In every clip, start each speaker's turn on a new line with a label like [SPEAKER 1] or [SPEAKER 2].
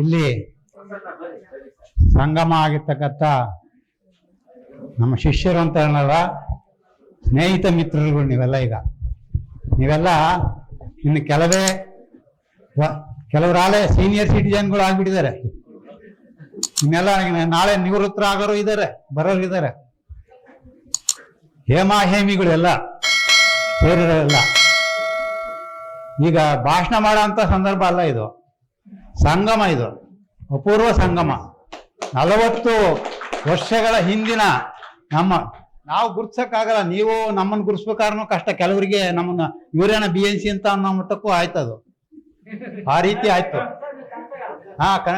[SPEAKER 1] ಇಲ್ಲಿ ಸಂಗಮ ಆಗಿರ್ತಕ್ಕಂಥ ನಮ್ಮ ಶಿಷ್ಯರು ಅಂತ ಹೇಳಲ್ಲ ಸ್ನೇಹಿತ ಮಿತ್ರರುಗಳು ನೀವೆಲ್ಲ ಈಗ. ನೀವೆಲ್ಲ ಇನ್ನು ಕೆಲವೇ ಕೆಲವರು ಕೆಲವರಾಲೆ ಸೀನಿಯರ್ ಸಿಟಿಜನ್ಗಳು ಆಗ್ಬಿಟ್ಟಿದ್ದಾರೆ. ಇನ್ನೆಲ್ಲ ನಾಳೆ ನಿವೃತ್ತರ ಆಗೋರು ಇದ್ದಾರೆ ಬರೋರು ಇದ್ದಾರೆ. ಹೇಮಾ ಹೇಮಿಗಳು ಎಲ್ಲ ಸೇರಿರೋರೆಲ್ಲ ಈಗ ಭಾಷಣ ಮಾಡೋ ಸಂದರ್ಭ ಅಲ್ಲ ಇದು. ಸಂಗಮ ಇದು. ಅಪೂರ್ವ ಸಂಗಮ. ನಲವತ್ತು ವರ್ಷಗಳ ಹಿಂದಿನ ನಮ್ಮ, ನಾವು ಗುರ್ಸಕ್ಕಾಗಲ್ಲ, ನೀವು ನಮ್ಮನ್ನು ಗುರ್ಸ್ಬೇಕಾದ್ರೂ ಕಷ್ಟ. ಕೆಲವರಿಗೆ ನಮ್ಮನ್ನ ಇವರೇನ ಬಿ ಎನ್ ಸಿ ಅಂತ ಅನ್ನೋ ಮಟ್ಟಕ್ಕೂ ಆಯ್ತದು. ಆ ರೀತಿ ಆಯ್ತು. ಹಾ, ಕ,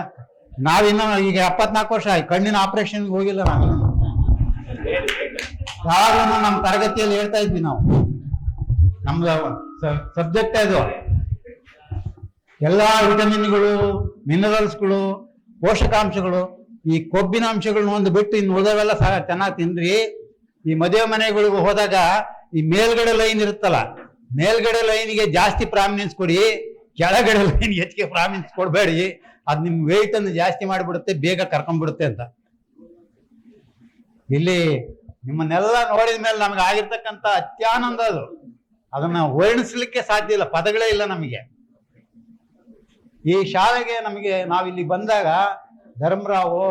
[SPEAKER 1] ನಾವಿನ್ನ ಈಗ ಎಪ್ಪತ್ನಾಲ್ಕು ವರ್ಷ ಆಯ್ತು. ಕಣ್ಣಿನ ಆಪರೇಷನ್ ಹೋಗಿಲ್ಲ ನಾನು. ಯಾವಾಗಲೂ ನಮ್ಮ ತರಗತಿಯಲ್ಲಿ ಹೇಳ್ತಾ ಇದ್ವಿ ನಾವು. ನಮ್ದು ಸಬ್ಜೆಕ್ಟ್ ಅದು. ಎಲ್ಲ ವಿಟಮಿನ್ಗಳು ಮಿನರಲ್ಸ್ಗಳು ಪೋಷಕಾಂಶಗಳು, ಈ ಕೊಬ್ಬಿನ ಅಂಶಗಳನ್ನ ಒಂದು ಬಿಟ್ಟು ಇನ್ನು ಉಳಿದವೆಲ್ಲ ಸಹ ಚೆನ್ನಾಗಿ ತಿಂದ್ರಿ ಈ ಮದುವೆ ಮನೆಗಳಿಗೆ ಹೋದಾಗ ಈ ಮೇಲ್ಗಡೆ ಲೈನ್ ಇರುತ್ತಲ್ಲ, ಮೇಲ್ಗಡೆ ಲೈನ್ಗೆ ಜಾಸ್ತಿ ಪ್ರಾಮಿನೆನ್ಸ್ ಕೊಡಿ, ಕೆಳಗಡೆ ಲೈನ್ ಹೆಚ್ಚಿಗೆ ಪ್ರಾಮಿನೆನ್ಸ್ ಕೊಡಬೇಡಿ. ಅದು ನಿಮ್ಮ ವೆಯ್ಟ್ ಅನ್ನು ಜಾಸ್ತಿ ಮಾಡಿಬಿಡುತ್ತೆ, ಬೇಗ ಕರ್ಕೊಂಡ್ಬಿಡುತ್ತೆ ಅಂತ. ಇಲ್ಲಿ ನಿಮ್ಮನ್ನೆಲ್ಲ ನೋಡಿದ ಮೇಲೆ ನಮ್ಗೆ ಆಗಿರ್ತಕ್ಕಂಥ ಅತ್ಯಾನಂದ ಅದು. ಅದನ್ನ ವರ್ಣಿಸ್ಲಿಕ್ಕೆ ಸಾಧ್ಯ ಇಲ್ಲ. ಪದಗಳೇ ಇಲ್ಲ ನಮಗೆ. ಈ ಶಾಲೆಗೆ ನಮಗೆ ನಾವಿಲ್ಲಿ ಬಂದಾಗ ಧರ್ಮರಾವು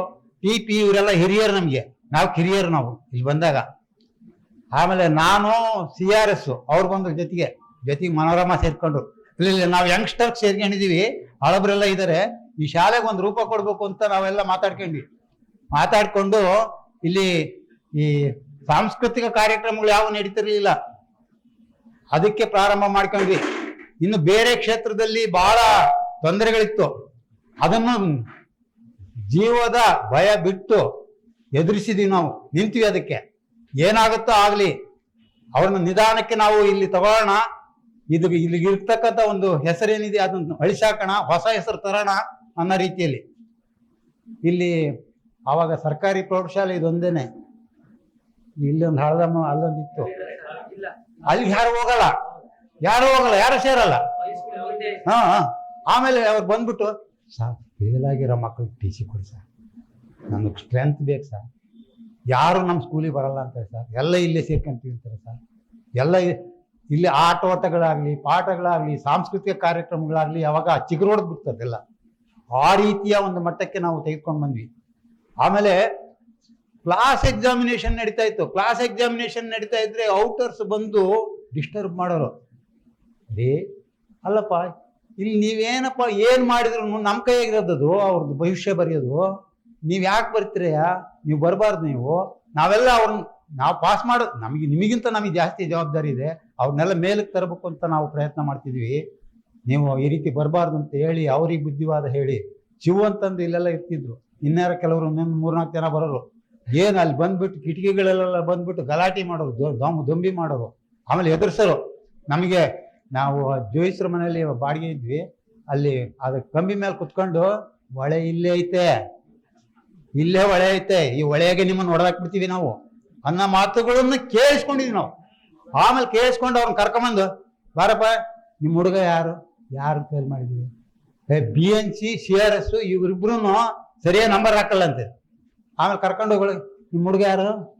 [SPEAKER 1] ಟಿ ಪಿ ಇವರೆಲ್ಲ ಹಿರಿಯರು ನಮಗೆ. ನಾವು ಕಿರಿಯರು ನಾವು ಇಲ್ಲಿ ಬಂದಾಗ. ಆಮೇಲೆ ನಾನು ಸಿ ಆರ್ ಎಸ್ ಅವ್ರು ಬಂದ್ರು ಜೊತೆಗೆ. ಜೊತೆಗೆ ಮನೋರಮ ಸೇರ್ಕೊಂಡ್ರು. ಇಲ್ಲಿ ಇಲ್ಲಿ, ನಾವು ಯಂಗ್ಸ್ಟರ್ ಸೇರ್ಕೊಂಡಿದೀವಿ ಹಳಬ್ರೆಲ್ಲ ಇದ್ದಾರೆ ಈ ಶಾಲೆಗೆ ಒಂದು ರೂಪ ಕೊಡ್ಬೇಕು ಅಂತ ನಾವೆಲ್ಲ ಮಾತಾಡ್ಕೊಂಡ್ವಿ. ಮಾತಾಡ್ಕೊಂಡು ಇಲ್ಲಿ ಈ ಸಾಂಸ್ಕೃತಿಕ ಕಾರ್ಯಕ್ರಮಗಳು ಯಾವ ನಡೀತಿರ್ಲಿಲ್ಲ. ಅದಕ್ಕೆ ಪ್ರಾರಂಭ ಮಾಡ್ಕೊಂಡ್ವಿ. ಇನ್ನು ಬೇರೆ ಕ್ಷೇತ್ರದಲ್ಲಿ ಬಹಳ ತೊಂದರೆಗಳಿತ್ತು. ಅದನ್ನು ಜೀವದ ಭಯ ಬಿಟ್ಟು ಎದುರಿಸಿದ್ವಿ ನಾವು. ನಿಂತೀವಿ ಅದಕ್ಕೆ. ಏನಾಗುತ್ತೋ ಆಗಲಿ. ಅವ್ರನ್ನ ನಿಧಾನಕ್ಕೆ ನಾವು ಇಲ್ಲಿ ತಗೊಳ್ಳೋಣ. ಇದು ಇಲ್ಲಿ ಇರ್ತಕ್ಕಂಥ ಒಂದು ಹೆಸರೇನಿದೆ ಅದನ್ನು ಅಳಿಸಾಕೋಣ. ಹೊಸ ಹೆಸರು ತರೋಣ ಅನ್ನೋ ರೀತಿಯಲ್ಲಿ. ಇಲ್ಲಿ ಆವಾಗ ಸರ್ಕಾರಿ ಪ್ರೌಢಶಾಲೆ ಇದೊಂದೇನೆ. ಇಲ್ಲೊಂದು ಹಳದಮ್ಮ, ಅಲ್ಲೊಂದಿತ್ತು. ಅಲ್ಲಿ ಯಾರು ಹೋಗಲ್ಲ? ಯಾರು ಹೋಗಲ್ಲ? ಯಾರು ಸೇರಲ್ಲ? ಹಾ. ಆಮೇಲೆ ಅವ್ರು ಬಂದ್ಬಿಟ್ಟು, ಸರ್ ಫೇಲ್ ಆಗಿರೋ ಮಕ್ಕಳಿಗೆ ಟಿ ಸಿ ಕೊಡಿ ಸರ್. ನಮಗೆ ಸ್ಟ್ರೆಂತ್ ಬೇಕು ಸರ್. ಯಾರು ನಮ್ಮ ಸ್ಕೂಲಿಗೆ ಬರಲ್ಲ ಅಂತಾರೆ ಸರ್. ಎಲ್ಲ ಇಲ್ಲೇ ಸೇರ್ಕೊಂತೀವಿ ಅಂತಾರೆ ಸರ್. ಎಲ್ಲ ಇಲ್ಲಿ ಆಟೋಟಗಳಾಗಲಿ, ಪಾಠಗಳಾಗಲಿ, ಸಾಂಸ್ಕೃತಿಕ ಕಾರ್ಯಕ್ರಮಗಳಾಗಲಿ ಯಾವಾಗ ಚಿಗುರೋಡ್ಬಿಡ್ತದೆಲ್ಲ ಆ ರೀತಿಯ ಒಂದು ಮಟ್ಟಕ್ಕೆ ನಾವು ತೆಗೆದುಕೊಂಡು ಬಂದ್ವಿ. ಆಮೇಲೆ ಕ್ಲಾಸ್ ಎಕ್ಸಾಮಿನೇಷನ್ ನಡೀತಾ ಇತ್ತು. ಕ್ಲಾಸ್ ಎಕ್ಸಾಮಿನೇಷನ್ ನಡೀತಾ ಇದ್ರೆ ಔಟರ್ಸ್ ಬಂದು ಡಿಸ್ಟರ್ಬ್ ಮಾಡೋರು. ರೀ ಅಲ್ಲಪ್ಪ, ಇಲ್ಲಿ ನೀವೇನಪ್ಪ, ಏನು ಮಾಡಿದ್ರು ನಮ್ಮ ಕೈಯಾಗಿರೋದದು, ಅವ್ರದ್ದು ಭವಿಷ್ಯ ಬರೆಯೋದು. ನೀವು ಯಾಕೆ ಬರ್ತೀರಯ್ಯ? ನೀವು ಬರಬಾರ್ದು ನೀವು. ನಾವೆಲ್ಲ ಅವ್ರನ್ನ, ನಾವು ಪಾಸ್ ಮಾಡೋದು ನಮಗೆ, ನಿಮಗಿಂತ ನಮಗೆ ಜಾಸ್ತಿ ಜವಾಬ್ದಾರಿ ಇದೆ. ಅವ್ರನ್ನೆಲ್ಲ ಮೇಲಕ್ಕೆ ತರಬೇಕು ಅಂತ ನಾವು ಪ್ರಯತ್ನ ಮಾಡ್ತಿದ್ವಿ. ನೀವು ಈ ರೀತಿ ಬರಬಾರ್ದು ಅಂತ ಹೇಳಿ, ಅವ್ರಿಗೆ ಬುದ್ಧಿವಾದ ಹೇಳಿ ಶಿವು ಅಂತಂದು ಇಲ್ಲೆಲ್ಲ ಇರ್ತಿದ್ರು. ಇನ್ಯಾರ ಕೆಲವರು ಇನ್ನೊಂದು ಮೂರ್ನಾಲ್ಕು ಜನ ಬರೋರು. ಏನು ಅಲ್ಲಿ ಬಂದ್ಬಿಟ್ಟು ಕಿಟಕಿಗಳೆಲ್ಲ ಬಂದ್ಬಿಟ್ಟು ಗಲಾಟೆ ಮಾಡೋರು ದೊಂಬ್ ದೊಂಬಿ ಮಾಡೋರು ಆಮೇಲೆ ಎದುರಿಸೋರು. ನಮಗೆ ನಾವು ಜೋಯಿಸ್ರ ಮನೆಯಲ್ಲಿ ಬಾಡಿಗೆ ಇದ್ವಿ. ಅಲ್ಲಿ ಅದು ಕಂಬಿ ಮೇಲೆ ಕುತ್ಕೊಂಡು ಹೊಳೆ ಇಲ್ಲೇ ಐತೆ. ಇಲ್ಲೇ ಹೊಳೆ ಐತೆ. ಈ ಹೊಳೆಗೆ ನಿಮ್ಮನ್ನು ಹೊಡೆದಾಕ್ಬಿಡ್ತೀವಿ ನಾವು. ಅನ್ನೋ ಮಾತುಗಳನ್ನು ಕೇಳಿಸ್ಕೊಂಡಿದ್ವಿ ನಾವು. ಆಮೇಲೆ ಕೇಳಿಸ್ಕೊಂಡು ಅವ್ರನ್ನ ಕರ್ಕೊಂಬಂದು, ಬಾರಪ್ಪ ನಿಮ್ಮ ಹುಡುಗ ಯಾರು? ಯಾರು ಫೇಲ್ ಮಾಡಿದ್ವಿ? B N C C R S ಇವರಿಬ್ರು ಸರಿಯಾಗಿ ನಂಬರ್ ಹಾಕಲ್ಲ ಅಂತೆ ಆಮೇಲೆ ಕರ್ಕೊಂಡು ಹೋಗಿ ನಿಮ್ಮ ಹುಡುಗ ಯಾರು?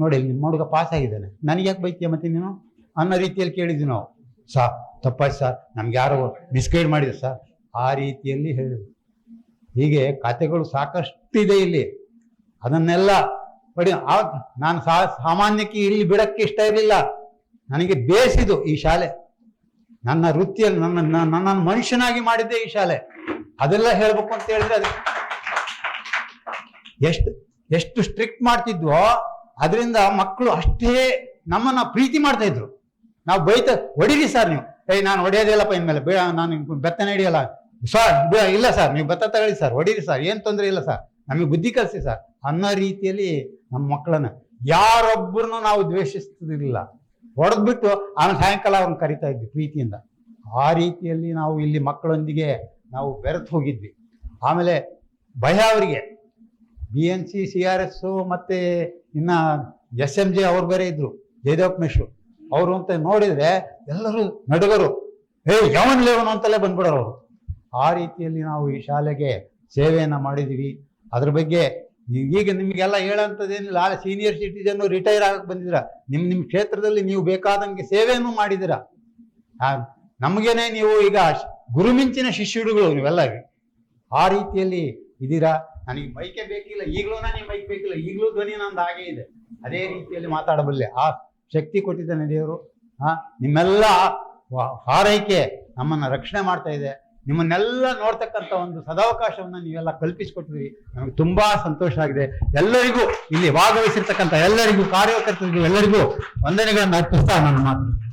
[SPEAKER 1] ನೋಡಿ ನಿಮ್ಮ ಹುಡುಗ ಪಾಸ್ ಆಗಿದ್ದಾನೆ. ನನಗೆ ಯಾಕೆ ಬೈತೀಯ ಮತ್ತೆ ನೀನು? ಅನ್ನೋ ರೀತಿಯಲ್ಲಿ ಕೇಳಿದ್ವಿ ನಾವು. ಸಾ, ತಪ್ಪಾಯ್ತು ಸರ್ ನಮ್ಗೆ ಯಾರು ಮಿಸ್ಗೈಡ್ ಮಾಡಿದ್ರು ಸರ್ ಆ ರೀತಿಯಲ್ಲಿ ಹೇಳಿದ್ರು. ಹೀಗೆ ಖಾತೆಗಳು ಸಾಕಷ್ಟು ಇದೆ ಇಲ್ಲಿ. ಅದನ್ನೆಲ್ಲ ಪಡಿ, ಆ, ನಾನು ಸಾ, ಸಾಮಾನ್ಯಕ್ಕೆ ಇಲ್ಲಿ ಬಿಡಕ್ಕೆ ಇಷ್ಟ ಇರಲಿಲ್ಲ. ನನಗೆ ಬೇಸಿದು ಈ ಶಾಲೆ. ನನ್ನ ವೃತ್ತಿಯಲ್ಲಿ ನನ್ನ, ನನ್ನ- ನನ್ನನ್ನು ಮನುಷ್ಯನಾಗಿ ಮಾಡಿದ್ದೆ ಈ ಶಾಲೆ. ಅದೆಲ್ಲ ಹೇಳ್ಬೇಕು ಅಂತ ಹೇಳಿದ್ರೆ ಅದು ಎಷ್ಟು ಎಷ್ಟು ಸ್ಟ್ರಿಕ್ಟ್ ಮಾಡ್ತಿದ್ವೋ ಅದರಿಂದ ಮಕ್ಕಳು ಅಷ್ಟೇ ನಮ್ಮನ್ನ ಪ್ರೀತಿ ಮಾಡ್ತಾ ಇದ್ರು. ನಾವು ಬೈತ, ಹೊಡೀರಿ ಸರ್ ನೀವು. ಏಯ್, ನಾನು ಹೊಡೆಯೋದಿಲ್ಲಪ್ಪ ಇನ್ಮೇಲೆ ಬೇ ನಾನು ಬೆತ್ತನ ಹಿಡಿಯಲ್ಲ. ಸರ್ ಇಲ್ಲ ಸರ್, ನೀವು ಬೆತ್ತ ತಗೊಳ್ಳಿ ಸರ್, ಹೊಡೀರಿ ಸರ್, ಏನು ತೊಂದರೆ ಇಲ್ಲ ಸರ್, ನಮಗೆ ಬುದ್ಧಿ ಕಲಿಸಿ ಸರ್. ಅನ್ನೋ ರೀತಿಯಲ್ಲಿ ನಮ್ಮ ಮಕ್ಕಳನ್ನ ಯಾರೊಬ್ಬರನ್ನು ನಾವು ದ್ವೇಷಿಸ್ತಿರ್ಲಿಲ್ಲ ಹೊಡೆದ್ಬಿಟ್ಟು ಅವನ ಸಾಯಂಕಾಲ ಅವ್ನ ಕರಿತಾ ಇದ್ವಿ ಪ್ರೀತಿಯಿಂದ. ಆ ರೀತಿಯಲ್ಲಿ ನಾವು ಇಲ್ಲಿ ಮಕ್ಕಳೊಂದಿಗೆ ನಾವು ಬೆರೆತು ಹೋಗಿದ್ವಿ. ಆಮೇಲೆ ಭಯ ಅವರಿಗೆ. B N C C R S ಮತ್ತೆ ಇನ್ನ ಎಸ್ ಎಂ ಜೆ ಅವ್ರು ಬೇರೆ ಇದ್ರು, ಜಯದೇವ್ ಮಿಶ್ರು. ಅವರು ಅಂತ ನೋಡಿದ್ರೆ ಎಲ್ಲರೂ ನಡುಗರು ಏ ಯಾವನ್ ಲೇವನು ಅಂತಲೇ ಬಂದ್ಬಿಡೋರು ಅವರು. ಆ ರೀತಿಯಲ್ಲಿ ನಾವು ಈ ಶಾಲೆಗೆ ಸೇವೆಯನ್ನು ಮಾಡಿದೀವಿ. ಅದ್ರ ಬಗ್ಗೆ ಈಗ ನಿಮಗೆಲ್ಲ ಹೇಳೋಂಥದ್ದೇನಿಲ್ಲ. ಆ ಸೀನಿಯರ್ ಸಿಟಿಜನ್ ರಿಟೈರ್ ಆಗಕ್ಕೆ ಬಂದಿದ್ರ ನಿಮ್ಮ ನಿಮ್ಮ ಕ್ಷೇತ್ರದಲ್ಲಿ ನೀವು ಬೇಕಾದಂಗೆ ಸೇವೆಯನ್ನು ಮಾಡಿದಿರ ನಮಗೇನೆ ನೀವು ಈಗ ಗುರುಮಿಂಚಿನ ಶಿಷ್ಯುಡುಗಳು ನೀವೆಲ್ಲ. ಆ ರೀತಿಯಲ್ಲಿ ಇದ್ದೀರಾ ನನಗೆ ಮೈಕೆ ಬೇಕಿಲ್ಲ, ಈಗಲೂ ನನಗೆ ಮೈಕ್ ಬೇಕಿಲ್ಲ, ಈಗಲೂ ಧ್ವನಿ ನಂದು ಹಾಗೆ ಇದೆ. ಅದೇ ರೀತಿಯಲ್ಲಿ ಮಾತಾಡಬಲ್ಲೆ. ಆ ಶಕ್ತಿ ಕೊಟ್ಟಿದ್ದಾನೆ ದೇವರು ಆ, ನಿಮ್ಮೆಲ್ಲ ಹಾರೈಕೆ ನಮ್ಮನ್ನ ರಕ್ಷಣೆ ಮಾಡ್ತಾ ಇದೆ. ನಿಮ್ಮನ್ನೆಲ್ಲ ನೋಡ್ತಕ್ಕಂಥ ಒಂದು ಸದಾವಕಾಶವನ್ನು ನೀವೆಲ್ಲ ಕಲ್ಪಿಸಿಕೊಟ್ಟಿದ್ರಿ ನಮಗೆ ತುಂಬಾ ಸಂತೋಷ ಆಗಿದೆ. ಎಲ್ಲರಿಗೂ, ಇಲ್ಲಿ ಭಾಗವಹಿಸಿರ್ತಕ್ಕಂಥ ಎಲ್ಲರಿಗೂ, ಕಾರ್ಯಕರ್ತರಿಗೂ, ಎಲ್ಲರಿಗೂ ವಂದನೆಗಳನ್ನು ಅರ್ಪಿಸ್ತಾ ನನ್ನ ಮಾತು.